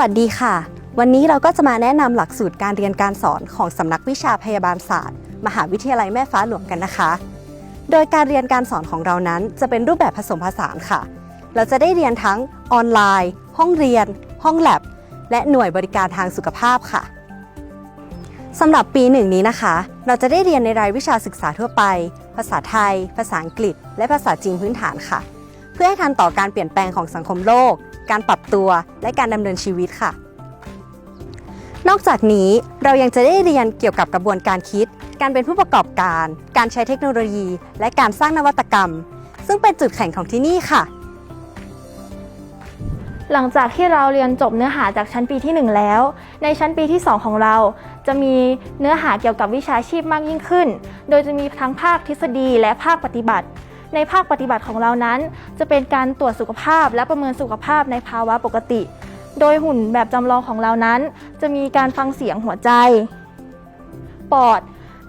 วัสดีค่ะ วันนี้เราก็จะมาแนะนำหลักสูตรการเรียนการสอนของสำนักวิชาพยาบาลศาสตร์ มหาวิทยาลัยแม่ฟ้าหลวงกันนะคะ โดยการเรียนการสอนของเรานั้นจะเป็นรูปแบบผสมผสานค่ะ เราจะได้เรียนทั้งออนไลน์ ห้องเรียน ห้องแลบ และหน่วยบริการทางสุขภาพค่ะสำหรับปีหนึ่งนี้นะคะ เราจะได้เรียนในรายวิชาศึกษาทั่วไป ภาษาไทย ภาษาอังกฤษ และภาษาจีนพื้นฐานค่ะ พื่อให้ทันต่อการเปลี่ยนแปลงของสังคมโลก การปรับตัว และการดำเนินชีวิตค่ะ นอกจากนี้เรายังจะได้เรียนเกี่ยวกับกระบวนการคิด การเป็นผู้ประกอบการ การใช้เทคโนโลยี และการสร้างนวัตกรรม ซึ่งเป็นจุดแข็งของที่นี่ค่ะ หลังจากที่เราเรียนจบเนื้อหาจากชั้นปีที่ 1 แล้ว ในชั้นปีที่ 2 ของเราจะมีเนื้อหาเกี่ยวกับวิชาชีพมากยิ่งขึ้น โดยจะมีทั้งภาคทฤษฎีและภาคปฏิบัติ ในภาคปฏิบัติของเรานั้น จะเป็นการตรวจสุขภาพและประเมินสุขภาพในภาวะปกติ โดยหุ่นแบบจำลองของเรานั้น จะมีการฟังเสียงหัวใจ ปอด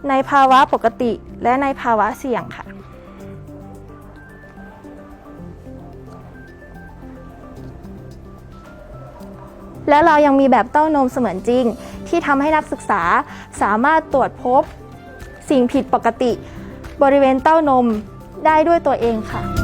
ในภาวะปกติ และในภาวะเสี่ยงค่ะและเรายังมีแบบเต้านมเสมือนจริง ที่ทำให้นักศึกษาสามารถตรวจพบ สิ่งผิดปกติ บริเวณเต้านม ได้ด้วยตัวเองค่ะ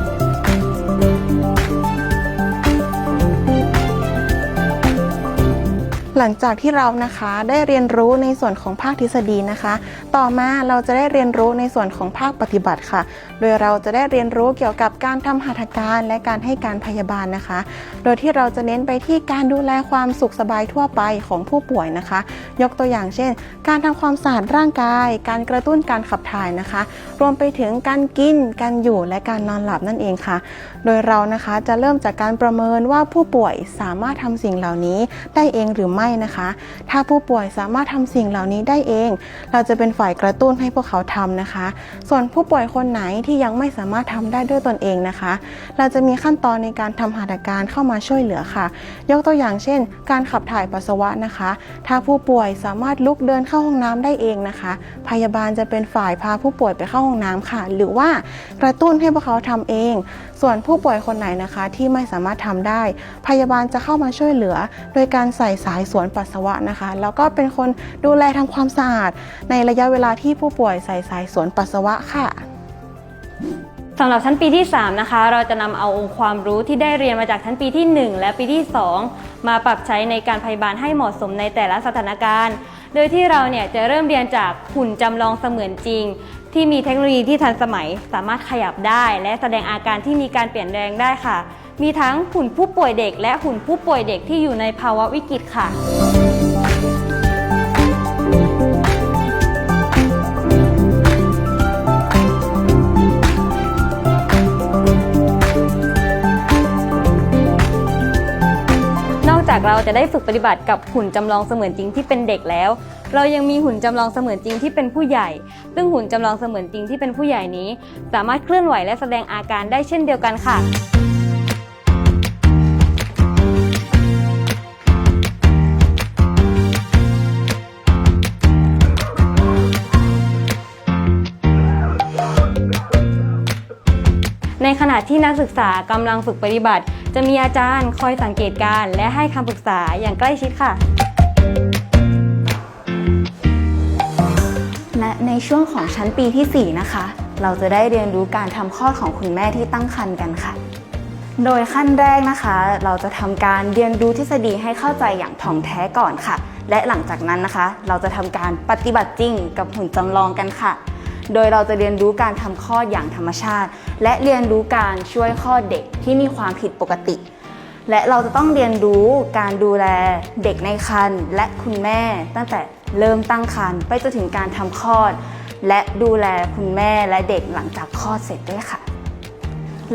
หลังจากที่เรานะคะได้เรียนรู้ในส่วนของภาคทฤษฎีนะคะ ต่อมาเราจะได้เรียนรู้ในส่วนของภาคปฏิบัติค่ะ โดยเราจะได้เรียนรู้เกี่ยวกับการทำหัตถการและการให้การพยาบาลนะคะ โดยที่เราจะเน้นไปที่การดูแลความสุขสบายทั่วไปของผู้ป่วยนะคะ ยกตัวอย่างเช่น การทำความสะอาดร่างกาย การกระตุ้นการขับถ่ายนะคะ รวมไปถึงการกิน การอยู่และการนอนหลับนั่นเองค่ะ โดยเรานะคะจะเริ่มจากการประเมินว่าผู้ป่วยสามารถทำสิ่งเหล่านี้ได้เองหรือไม่นะคะ ถ้าผู้ป่วยสามารถทำสิ่งเหล่านี้ได้เอง เราจะเป็นฝ่ายกระตุ้นให้พวกเขาทำนะคะ ส่วนผู้ป่วยคนไหนที่ยังไม่สามารถทำได้ด้วยตนเองนะคะ เราจะมีขั้นตอนในการทำหัตถการเข้ามาช่วยเหลือค่ะ ยกตัวอย่างเช่น การขับถ่ายปัสสาวะนะคะ ถ้าผู้ป่วยสามารถลุกเดินเข้าห้องน้ำได้เองนะคะ พยาบาลจะเป็นฝ่ายพาผู้ป่วยไปเข้าห้องน้ำค่ะ หรือว่ากระตุ้นให้พวกเขาทำเอง ส่วนผู้ป่วยคนไหนนะคะ ที่ไม่สามารถทำได้ พยาบาลจะเข้ามาช่วยเหลือ โดยการใส่สายสวนปัสสาวะนะคะ แล้วก็เป็นคนดูแลทำความสะอาด ในระยะเวลาที่ผู้ป่วยใส่สายสวนปัสสาวะค่ะสำหรับชั้นปีที่ 3 นะคะ เราจะนำเอาองค์ความรู้ที่ได้เรียนมาจากชั้นปีที่ 1 และปีที่ 2 มาปรับใช้ในการพยาบาลให้เหมาะสมในแต่ละสถานการณ์ โดยที่เราเนี่ยจะเริ่มเรียนจากหุ่นจำลองเสมือนจริง ที่มีเทคโนโลยีที่ทันสมัย สามารถขยับได้ และแสดงอาการที่มีการเปลี่ยนแปลงได้ค่ะ มีทั้งหุ่นผู้ป่วยเด็ก และหุ่นผู้ป่วยเด็กที่อยู่ในภาวะวิกฤตค่ะนอกจากเราจะได้ฝึกปฏิบัติกับหุ่นจำลองเสมือนจริงที่เป็นเด็กแล้ว เรายังมีหุ่นจำลองเสมือนจริงที่เป็นผู้ใหญ่ ซึ่งหุ่นจำลองเสมือนจริงที่เป็นผู้ใหญ่นี้ สามารถเคลื่อนไหวและแสดงอาการได้เช่นเดียวกันค่ะ ขณะที่นักศึกษากำลังฝึกปฏิบัติ จะมีอาจารย์คอยสังเกตการ และให้คำปรึกษาอย่างใกล้ชิดค่ะและในช่วงของชั้นปีที่ 4 นะคะ เราจะได้เรียนรู้การทำคลอดของคุณแม่ที่ตั้งครรภ์กันค่ะ โดยขั้นแรกนะคะ เราจะทำการเรียนรู้ทฤษฎีให้เข้าใจอย่างถ่องแท้ก่อนค่ะ และหลังจากนั้นนะคะ เราจะทำการปฏิบัติจริงกับหุ่นจำลองกันค่ะ โดยเราจะเรียนรู้การทำคลอดอย่างธรรมชาติ และเรียนรู้การช่วยคลอดเด็กที่มีความผิดปกติ และเราจะต้องเรียนรู้การดูแลเด็กในครรภ์และคุณแม่ ตั้งแต่เริ่มตั้งครรภ์ไปจนถึงการทำคลอด และดูแลคุณแม่และเด็กหลังจากคลอดเสร็จด้วยค่ะ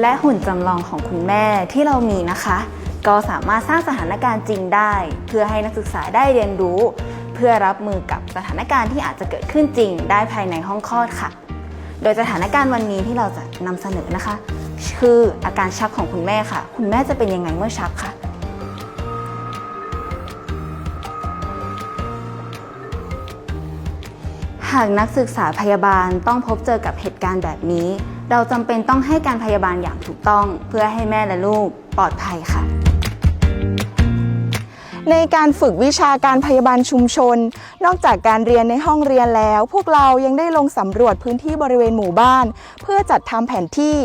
และหุ่นจำลองของคุณแม่ที่เรามีนะคะ ก็สามารถสร้างสถานการณ์จริงได้ เพื่อให้นักศึกษาได้เรียนรู้ พื่อรับมือกับสถานการณ์ที่อาจจะเกิดขึ้นจริง ได้ภายในห้องคลอดค่ะ โดยสถานการณ์วันนี้ที่เราจะนำเสนอนะคะ คืออาการชักของคุณแม่ค่ะ คุณแม่จะเป็นยังไงเมื่อชักคะหากนักศึกษาพยาบาลต้องพบเจอกับเหตุการณ์แบบนี้ เราจำเป็นต้องให้การพยาบาลอย่างถูกต้อง เพื่อให้แม่และลูกปลอดภัยค่ะ ในการฝึกวิชาการพยาบาลชุมชน นอกจากการเรียนในห้องเรียนแล้ว พวกเรายังได้ลงสำรวจพื้นที่บริเวณหมู่บ้าน เพื่อจัดทำแผนที่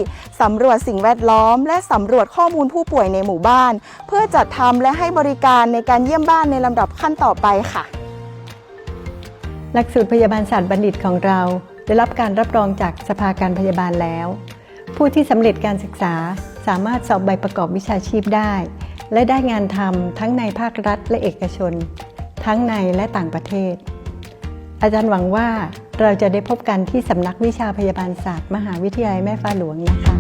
สำรวจสิ่งแวดล้อม และสำรวจข้อมูลผู้ป่วยในหมู่บ้าน เพื่อจัดทำและให้บริการในการเยี่ยมบ้านในลำดับขั้นต่อไปค่ะ หลักสูตรพยาบาลศาสตร์บัณฑิตของเรา ได้รับการรับรองจากสภาการพยาบาลแล้ว ผู้ที่สำเร็จการศึกษาสามารถสอบใบประกอบวิชาชีพได้ และได้งานทำทั้งในภาครัฐและเอกชน ทั้งในและต่างประเทศ อาจารย์หวังว่าเราจะได้พบกันที่สำนักวิชาพยาบาลศาสตร์ มหาวิทยาลัยแม่ฟ้าหลวงนะคะ